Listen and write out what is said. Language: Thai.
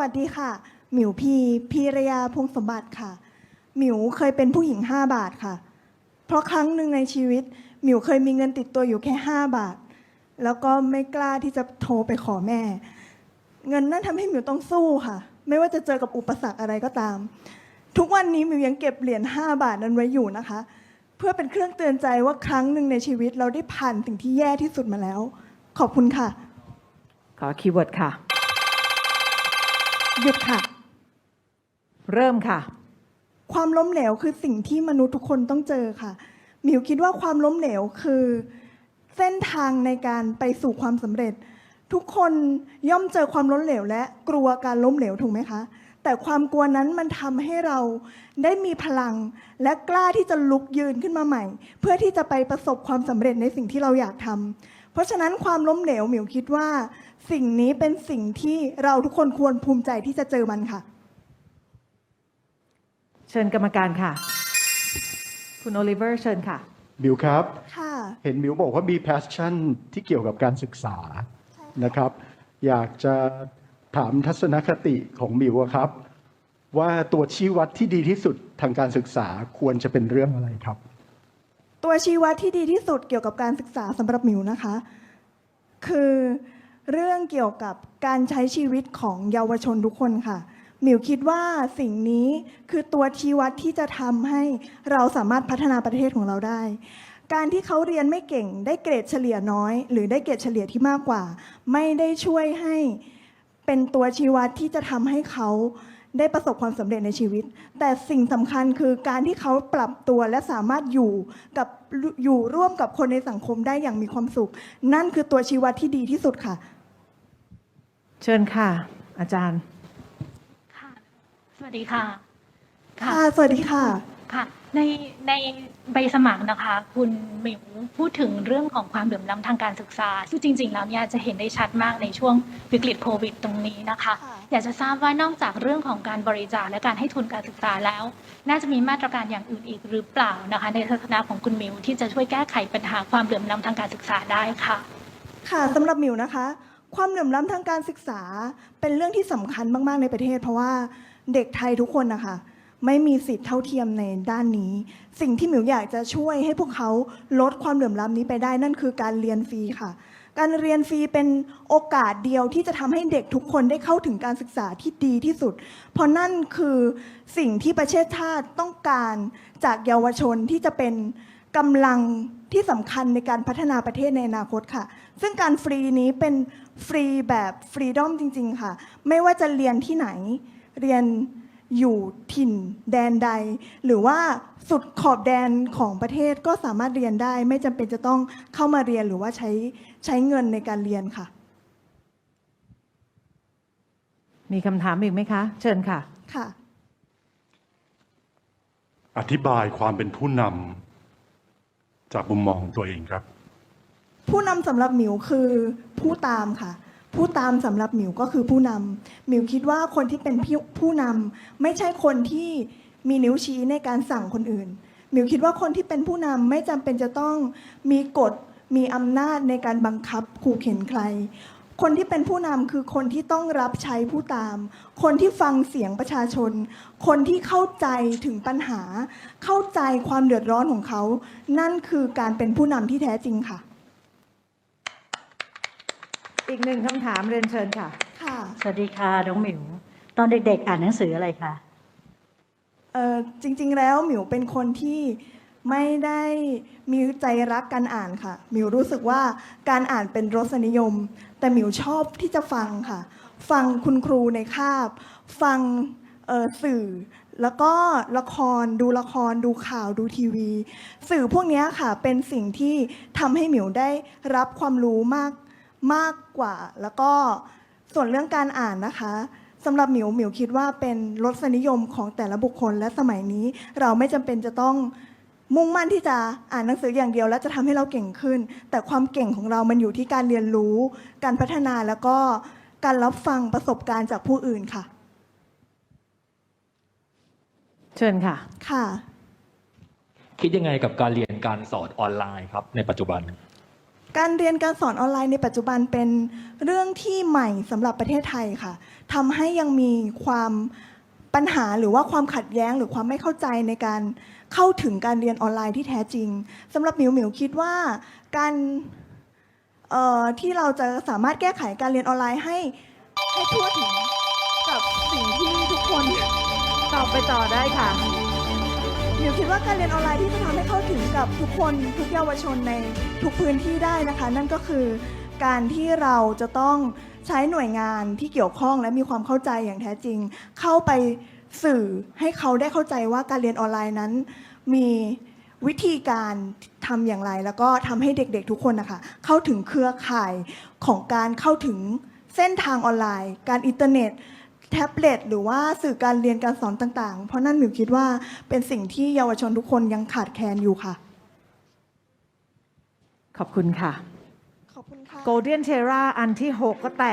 วัสดีค่ะ หมิวพีพีรยาพงศ์สมบัติค่ะ หมิวเคยเป็นผู้หญิง 5 บาทค่ะ เพราะครั้งหนึ่งในชีวิต หมิวเคยมีเงินติดตัวอยู่แค่ 5 บาท แล้วก็ไม่กล้าที่จะโทรไปขอแม่ เงินนั่นทำให้หมิวต้องสู้ค่ะ ไม่ว่าจะเจอกับอุปสรรคอะไรก็ตาม ทุกวันนี้หมิวยังเก็บเหรียญ5บาทนั้นไว้อยู่นะคะ เพื่อเป็นเครื่องเตือนใจว่าครั้งหนึ่งในชีวิตเราได้ผ่านสิ่งที่แย่ที่สุดมาแล้ว ขอบคุณค่ะ ขอคีย์เวิร์ดค่ะ หยุดค่ะ เริ่มค่ะ ความล้มเหลวคือสิ่งที่มนุษย์ทุกคนต้องเจอค่ะ หมิวคิดว่าความล้มเหลวคือ เส้นทางในการไปสู่ความสำเร็จ ทุกคนย่อมเจอความล้มเหลว และกลัวการล้มเหลวถูกไหมคะ แต่ความกลัวนั้นมันทำให้เราได้มีพลัง และกล้าที่จะลุกยืนขึ้นมาใหม่ เพื่อที่จะไปประสบความสำเร็จในสิ่งที่เราอยากทำ เพราะฉะนั้นความล้มเหลวหมิวคิดว่า สิ่งนี้เป็นสิ่งที่เราทุกคนควรภูมิใจที่จะเจอมันค่ะ เชิญกรรมการค่ะ คุณโอลิเวอร์เชิญค่ะมิวครับ ค่ะ เห็นมิวบอกว่ามี passion ที่เกี่ยวกับการศึกษานะครับ อยากจะถามทัศนคติของมิวอะครับ ว่าตัวชี้วัดที่ดีที่สุดทางการศึกษาควรจะเป็นเรื่องอะไรครับ ตัวชี้วัดที่ดีที่สุดเกี่ยวกับการศึกษาสำหรับหมิวนะคะ คือเรื่องเกี่ยวกับการใช้ชีวิตของเยาวชนทุกคนค่ะ หมิวคิดว่าสิ่งนี้คือตัวชี้วัดที่จะทำให้เราสามารถพัฒนาประเทศของเราได้ การที่เขาเรียนไม่เก่ง ได้เกรดเฉลี่ยน้อย หรือได้เกรดเฉลี่ยที่มากกว่า ไม่ได้ช่วยให้เป็นตัวชี้วัดที่จะทำให้เขา ได้ประสบความสำเร็จในชีวิต แต่สิ่งสำคัญคือการที่เขาปรับตัวและสามารถอยู่กับอยู่ร่วมกับคนในสังคมได้อย่างมีความสุข นั่นคือตัวชี้วัดที่ดีที่สุดค่ะ เชิญค่ะ อาจารย์ ค่ะ สวัสดีค่ะ ค่ะ สวัสดีค่ะ ค่ะ ในในใบสมัครนะคะ คุณหมิวพูดถึงเรื่องของความเหลื่อมล้ำทางการศึกษา ซึ่งจริง ๆ แล้วเนี่ยจะเห็นได้ชัดมากในช่วงวิกฤตโควิดตรงนี้นะคะค่ะอยากจะทราบว่านอกจากเรื่องของการบริจาคและการให้ทุนการศึกษาแล้ว น่าจะมีมาตรการอย่างอื่นอีกหรือเปล่านะคะ ในทัศนะของคุณหมิวที่จะช่วยแก้ไขปัญหาความเหลื่อมล้ำทางการศึกษาได้ค่ะ ค่ะสำหรับหมิวนะคะ ความเหลื่อมล้ำทางการศึกษา เป็นเรื่องที่สำคัญมากๆในประเทศ เพราะว่าเด็กไทยทุกคนนะคะ ไม่มีสิทธิ์เท่าเทียมในด้านนี้ สิ่งที่หมิวอยากจะช่วยให้พวกเขาลดความเหลื่อมล้ำนี้ไปได้นั่นคือการเรียนฟรีค่ะ การเรียนฟรีเป็นโอกาสเดียวที่จะทำให้เด็กทุกคนได้เข้าถึงการศึกษาที่ดีที่สุด เพราะนั่นคือสิ่งที่ประเทศชาติต้องการจากเยาวชนที่จะเป็นกำลังที่สำคัญในการพัฒนาประเทศในอนาคตค่ะ ซึ่งการฟรีนี้เป็นฟรีแบบฟรีดอมจริง ๆ ค่ะ ไม่ว่าจะเรียนที่ไหน เรียน อยู่ถิ่นแดนใด หรือว่าสุดขอบแดนของประเทศก็สามารถเรียนได้ ไม่จำเป็นจะต้องเข้ามาเรียนหรือว่าใช้ใช้เงินในการเรียนค่ะ มีคำถามอีกไหมคะ เชิญค่ะ ค่ะ อธิบายความเป็นผู้นำจากมุมมองของตัวเองครับ ผู้นำสำหรับหมิวคือผู้ตามค่ะ ผู้ตามสำหรับหมิวก็คือผู้นำหมิวคิดว่าคนที่เป็นผู้ผู้นำไม่ใช่คนที่มีนิ้วชี้ในการสั่งคนอื่นหมิวคิดว่าคนที่เป็นผู้นำไม่จำเป็นจะต้องมีกฎมีอำนาจในการบังคับขู่เข็นใคร คนที่เป็นผู้นำคือคนที่ต้องรับใช้ผู้ตาม คนที่ฟังเสียงประชาชน คนที่เข้าใจถึงปัญหา เข้าใจความเดือดร้อนของเขา นั่นคือการเป็นผู้นำที่แท้จริงค่ะ อีกหนึ่งคำถามเรียนเชิญค่ะ ค่ะ สวัสดีค่ะน้องหมิว ตอนเด็กๆ อ่านหนังสืออะไรคะเอ่อจริงๆ แล้วหมิวเป็นคนที่ไม่ได้มีใจรักการอ่านค่ะ หมิวรู้สึกว่าการอ่านเป็นรสนิยม แต่หมิวชอบที่จะฟังค่ะ ฟังคุณครูในคาบ ฟังเอ่อสื่อ แล้วก็ละครดูละครดูข่าวดูทีวี สื่อพวกเนี้ยค่ะเป็นสิ่งที่ทำให้หมิวได้รับความรู้มาก มากกว่า แล้วก็ส่วนเรื่องการอ่านนะคะสำหรับหมิวหมิวคิดว่าเป็นรสนิยมของแต่ละบุคคลและสมัยนี้ เราไม่จำเป็นจะต้องมุ่งมั่นที่จะอ่านหนังสืออย่างเดียว แล้วจะทำให้เราเก่งขึ้น แต่ความเก่งของเรามันอยู่ที่การเรียนรู้ การพัฒนาแล้วก็การรับฟังประสบการณ์จากผู้อื่นค่ะ เชิญค่ะ ค่ะ คิดยังไงกับการเรียนการสอนออนไลน์ครับในปัจจุบัน การเรียนการสอนออนไลน์ในปัจจุบันเป็นเรื่องที่ใหม่สำหรับประเทศไทยค่ะทำให้ยังมีความปัญหาหรือว่าความขัดแย้งหรือความไม่เข้าใจในการเข้าถึงการเรียนออนไลน์ที่แท้จริงสำหรับหมิวหมิวคิดว่าการที่เราจะสามารถแก้ไขการเรียนออนไลน์ให้ให้ทั่วถึงกับสิ่งที่ทุกคนตอบไปต่อได้ค่ะ มิวคิดว่าการเรียนออนไลน์ที่จะทำให้เข้าถึงกับทุกคนทุกเยาวชนในทุกพื้นที่ได้นะคะ นั่นก็คือการที่เราจะต้องใช้หน่วยงานที่เกี่ยวข้องและมีความเข้าใจอย่างแท้จริง เข้าไปสื่อให้เขาได้เข้าใจว่าการเรียนออนไลน์นั้น มีวิธีการทำอย่างไร แล้วก็ทำให้เด็กๆทุกคนนะคะเข้าถึงเครือข่ายของการเข้าถึงเส้นทางออนไลน์ การอินเทอร์เน็ต แท็บเล็ตหรือว่าสื่อการเรียนการสอนต่างๆ เพราะนั่นหมิวคิดว่าเป็นสิ่งที่เยาวชนทุกคนยังขาดแคลนอยู่ค่ะ ขอบคุณค่ะ ขอบคุณค่ะ Golden Terra อันที่ 6 ก็แตก